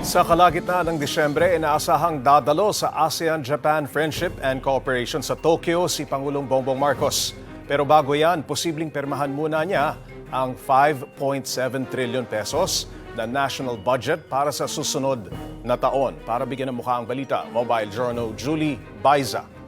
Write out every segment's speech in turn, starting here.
Sa kalagitnaan ng Disyembre, inaasahang dadalo sa ASEAN-Japan Friendship and Cooperation sa Tokyo si Pangulong Bongbong Marcos. Pero bago yan, posibleng permahan muna niya ang 5.7 trillion pesos na national budget para sa susunod na taon. Para bigyan ng mukha ang balita, Mobile Journal Julie Baiza.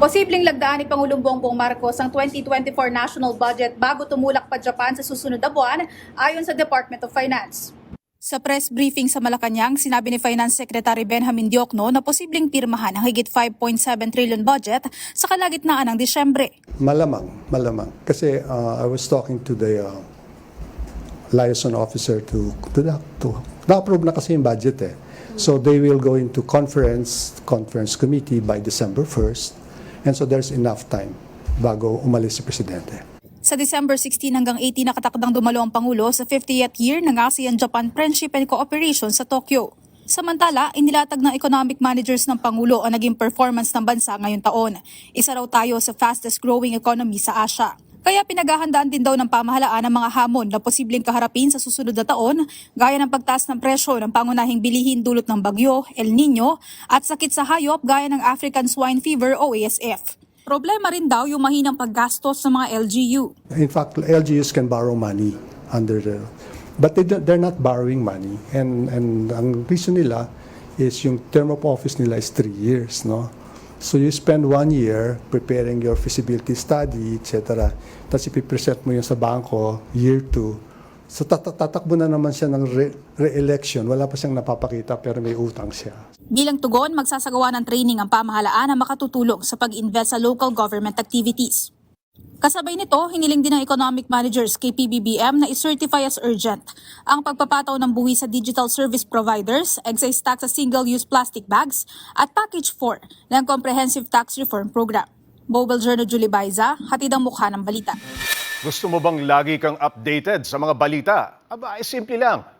Posibleng lagdaan ni Pangulong Bongbong Marcos ang 2024 national budget bago tumulak pa Japan sa susunod na buwan ayon sa Department of Finance. Sa press briefing sa Malacanang, sinabi ni Finance Secretary Benjamin Diokno na posibleng pirmahan ang higit 5.7 trillion budget sa kalagitnaan ng Disyembre. Malamang, malamang. Kasi uh, I was talking to the uh, liaison officer to to the, to na-approve na kasi yung budget eh. So they will go into conference conference committee by December 1st. And so there's enough time bago umalis si presidente. Sa December 16 hanggang 18 nakatakdang dumalo ang Pangulo sa 50th year ng ASEAN-Japan Friendship and Cooperation sa Tokyo. Samantala, inilatag ng economic managers ng Pangulo ang naging performance ng bansa ngayong taon. Isa raw tayo sa fastest growing economy sa Asia. Kaya pinaghahandaan din daw ng pamahalaan ang mga hamon na posibleng kaharapin sa susunod na taon, gaya ng pagtaas ng presyo ng pangunahing bilihin dulot ng bagyo, El Nino, at sakit sa hayop gaya ng African Swine Fever o ASF. Problema rin daw yung mahinang paggastos ng mga LGU. In fact, LGUs can borrow money under the but they they're not borrowing money and and ang reason nila is yung term of office nila is three years, no? So you spend one year preparing your feasibility study, etc. Tapos ipipresent mo yun sa bangko, year two. So tat- tatakbo na naman siya ng re- re-election. Wala pa siyang napapakita pero may utang siya. Bilang tugon, magsasagawa ng training ang pamahalaan na makatutulong sa pag-invest sa local government activities. Kasabay nito, hiniling din ng economic managers kay PBBM na icertify as urgent ang pagpapataw ng buwi sa digital service providers, excise tax sa single-use plastic bags, at package 4 ng Comprehensive Tax Reform Program. Mobile Journal Julie Baiza, hatid ang mukha ng balita. Gusto mo bang lagi kang updated sa mga balita? Aba, ay simple lang.